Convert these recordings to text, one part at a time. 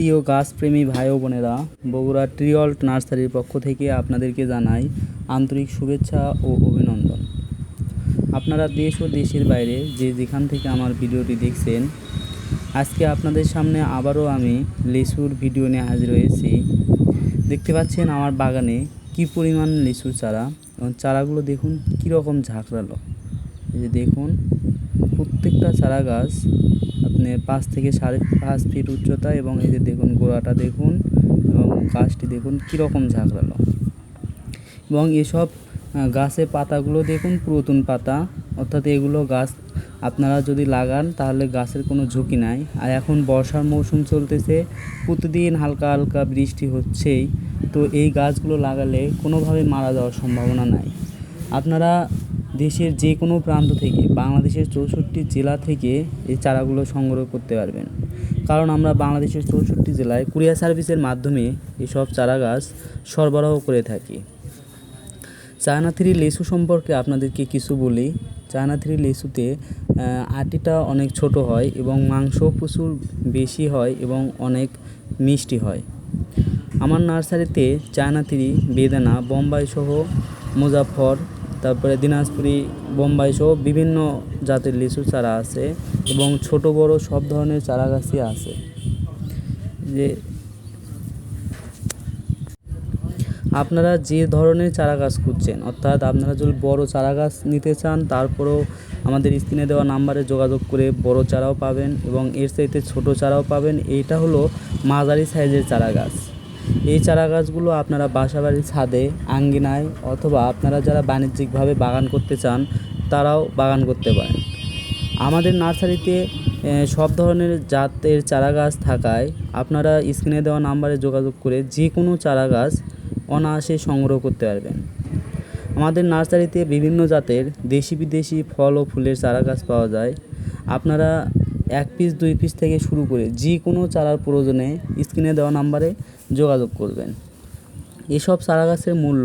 প্রিয় গাছপ্রেমী ভাই ও বোনেরা, বগুড়া ট্রিঅল্ট নার্সারির পক্ষ থেকে আপনাদেরকে জানাই আন্তরিক শুভেচ্ছা ও অভিনন্দন। আপনারা দেশ ও দেশের বাইরে যে যেখান থেকে আমার ভিডিওটি দেখছেন, আজকে আপনাদের সামনে আবারও আমি লিচুর ভিডিও নিয়ে হাজির হয়েছি। দেখতে পাচ্ছেন আমার বাগানে কি পরিমাণ লিচুর চারা এবং চারাগুলো দেখুন কীরকম ঝাঁকড়ালো। এই যে দেখুন, প্রত্যেকটা চারা গাছ পাঁচ থেকে সাড়ে পাঁচ ফিট উচ্চতা এবং এই যে দেখুন গোড়াটা দেখুন এবং গাছটি দেখুন কীরকম ঝাঁকড়ালো। এবং এসব গাছের পাতাগুলো দেখুন পুরাতন পাতা, অর্থাৎ এগুলো গাছ আপনারা যদি লাগান তাহলে গাছের কোনো ঝুঁকি নাই। আর এখন বর্ষার মৌসুম চলতেছে, প্রতিদিন হালকা হালকা বৃষ্টি হচ্ছেই, তো এই গাছগুলো লাগালে কোনোভাবে মারা যাওয়ার সম্ভাবনা নাই। আপনারা দেশের যে কোনো প্রান্ত থেকে বাংলাদেশের চৌষট্টি জেলা থেকে এই চারাগুলো সংগ্রহ করতে পারবেন। কারণ আমরা বাংলাদেশের চৌষট্টি জেলায় কুরিয়ার সার্ভিসের মাধ্যমে এসব চারা গাছ সরবরাহ করে থাকি। চায়না থ্রি লেসু সম্পর্কে আপনাদেরকে কিছু বলি। চায়না থ্রি লেসুতে আটিটা অনেক ছোট হয় এবং মাংস প্রচুর বেশি হয় এবং অনেক মিষ্টি হয়। আমার নার্সারিতে চায়না থ্রি, বেদানা বোম্বাই সহ মুজাফর তারপরে দিনাজপুরি, বোম্বাই সহ বিভিন্ন জাতের লিচু চারা আছে এবং ছোট, বড় সব ধরনের চারা গাছই আছে। যে আপনারা যে ধরনের চারা গাছ খুঁজছেন, অর্থাৎ আপনারা যদি বড় চারা গাছ নিতে চান, তারপরেও আমাদের স্ক্রিনে দেওয়া নাম্বারে যোগাযোগ করে বড় চারাও পাবেন এবং এর চাইতে ছোট চারাও পাবেন। এইটা হলো মাঝারি সাইজের চারা গাছ। এই চারা গাছগুলো আপনারা বাসাবাড়ির ছাদে, আঙ্গিনায় অথবা আপনারা যারা বাণিজ্যিকভাবে বাগান করতে চান, তারাও বাগান করতে পারেন। আমাদের নার্সারিতে সব ধরনের জাতের চারা গাছ থাকায় আপনারা স্ক্রিনে দেওয়া নাম্বারে যোগাযোগ করে যে কোনো চারা গাছ অনায়াসে সংগ্রহ করতে পারবেন। আমাদের নার্সারিতে বিভিন্ন জাতের দেশি বিদেশি ফল ও ফুলের চারা গাছ পাওয়া যায়। আপনারা এক পিস দুই পিস থেকে শুরু করে যে কোনো চারার প্রয়োজনে স্ক্রিনে দেওয়া নাম্বারে যোগাযোগ করবেন। এসব চারা গাছের মূল্য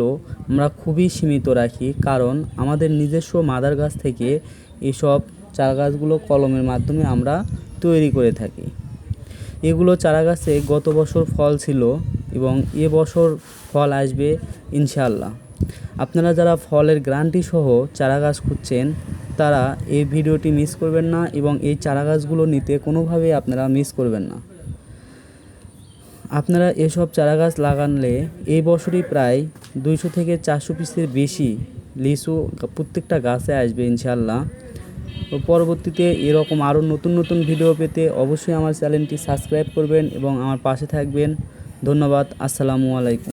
আমরা খুবই সীমিত রাখি কারণ আমাদের নিজস্ব মাদার গাছ থেকে এসব চারা গাছগুলো কলমের মাধ্যমে আমরা তৈরি করে থাকি। এগুলো চারা গাছে গত বছর ফল ছিল এবং এ বছর ফল আসবে ইনশাল্লাহ আপনারা যারা ফলের গ্যারান্টি সহ চারা গাছ খুঁজছেন তারা এই ভিডিওটি মিস করবেন না এবং এই চারা গাছগুলো নিতে কোনোভাবেই আপনারা মিস করবেন না। আপনারা এসব চারা গাছ লাগানলে এই বছরই প্রায় দুইশো থেকে চারশো পিসের বেশি লিচু প্রত্যেকটা গাছে আসবে ইনশাল্লাহ তো পরবর্তীতে এরকম আরও নতুন নতুন ভিডিও পেতে অবশ্যই আমার চ্যানেলটি সাবস্ক্রাইব করবেন এবং আমার পাশে থাকবেন। ধন্যবাদ, আসসালামু আলাইকুম।